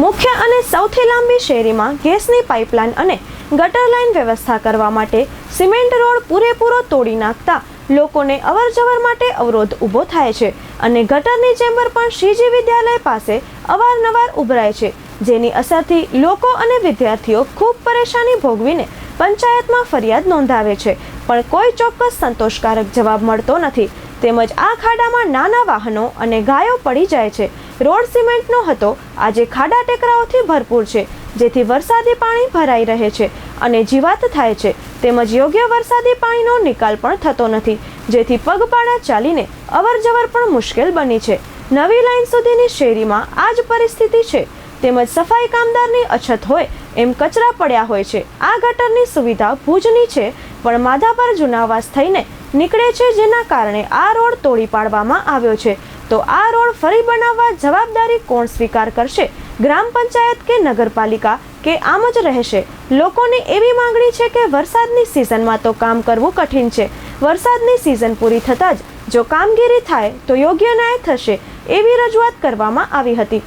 મુખ્ય અને સૌથી લાંબી શેરીમાં ગેસની પાઇપલાઇન અને ગટર લાઇન વ્યવસ્થા કરવા માટે સિમેન્ટ રોડ પૂરેપૂરો તોડી નાખતા લોકોને અવરજવર માટે અવરોધ ઊભો થાય છે અને ગટરની ચેમ્બર પણ શ્રીજી વિદ્યાલય પાસે અવારનવાર ઉભરાય છે, જેની અસરથી લોકો અને વિદ્યાર્થીઓ ખૂબ પરેશાની ભોગવીને પંચાયતમાં ફરિયાદ નોંધાવે છે, પણ કોઈ ચોક્કસ સંતોષકારક જવાબ મળતો નથી. તેમજ આ ખાડામાં નાના વાહનો અને ગાયો પડી જાય છે. રોડ સિમેન્ટનો હતો. આજે ખાડા ટેકરાઓથી ભરપૂર છે. જેથી વરસાદી પાણી ભરાઈ રહે છે અને જીવાત થાય છે. તેમજ યોગ્ય વરસાદી પાણીનો નિકાલ પણ થતો નથી. જેથી પગપાળા ચાલીને અવરજવર પણ મુશ્કેલ બની છે. નવી લાઈન સુધીની શેરીમાં આ જ પરિસ્થિતિ છે. તેમજ સફાઈ કામદારની અછત હોય એમ કચરા પડ્યા હોય છે. આ ગટરની સુવિધા ભુજની છે, પણ માધાપર જુનાવાસ થઈને નીકળે છે જેના કારણે આ રોડ તોડી પાડવામાં આવ્યો છે. તો આ રોડ ફરી બનાવવા જવાબદારી કોણ સ્વીકાર કરશે? ગ્રામ પંચાયત કે નગરપાલિકા કે આમ જ રહેશે? લોકોની એવી માંગણી છે કે વરસાદની સિઝનમાં તો કામ કરવું કઠિન છે. વરસાદની સિઝન પૂરી થતાં જ જો કામગીરી થાય તો યોગ્ય ન્યાય થશે, એવી રજૂઆત કરવામાં આવી હતી.